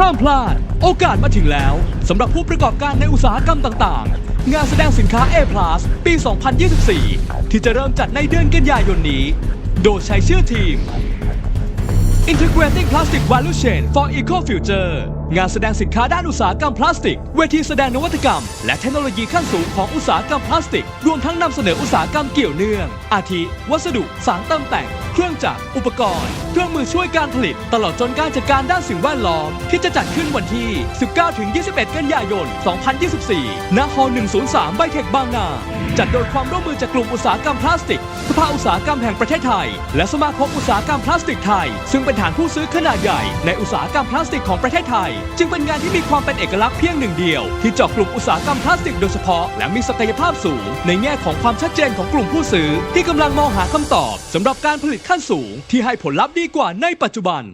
ห้ามพลาด โอกาสมาถึงแล้วสำหรับผู้ประกอบการในอุตสาหกรรมต่างๆ งานแสดงสินค้า A+ ปี 2024 ที่จะเริ่มจัดในเดือนกันยายนนี้ โดยใช้ชื่อทีม Integrating Plastic Value Chain for Eco Future งานแสดงสินค้าด้านอุตสาหกรรมพลาสติก เวทีแสดงนวัตกรรม และเทคโนโลยีขั้นสูงของอุตสาหกรรมพลาสติก รวมทั้งนำเสนออุตสาหกรรมเกี่ยวเนื่อง อาทิ วัสดุ สารเติมแต่ง เครื่องจักร อุปกรณ์ เครื่องมือช่วยการผลิต ตลอดจนการจัดการด้านสิ่งแวดล้อม ที่จะจัดขึ้นวันที่ 19-21 กันยายน 2024 ณฮ103 ไบเทคบางนา จัดโดยความร่วมมือจากกลุ่มอุตสาหกรรมพลาสติก สภาอุตสาหกรรมแห่งประเทศไทย และสมาคมอุตสาหกรรมพลาสติกไทย ซึ่งเป็นฐานผู้ซื้อขนาดใหญ่ในอุตสาหกรรมพลาสติกของประเทศไทยจึงเป็นงานที่มีความเป็นเอกลักษณ์เพียงหนึ่งเดียว ที่เจาะกลุ่มอุตสาหกรรมพลาสติกโดยเฉพาะ และมีศักยภาพสูง ในแง่ของความชัดเจนของกลุ่มผู้ซื้อ ที่กำลังมองหาคำตอบสำหรับการผลิตขั้นสูง ที่ให้ผลลัพธ์ดีกว่าในปัจจุบัน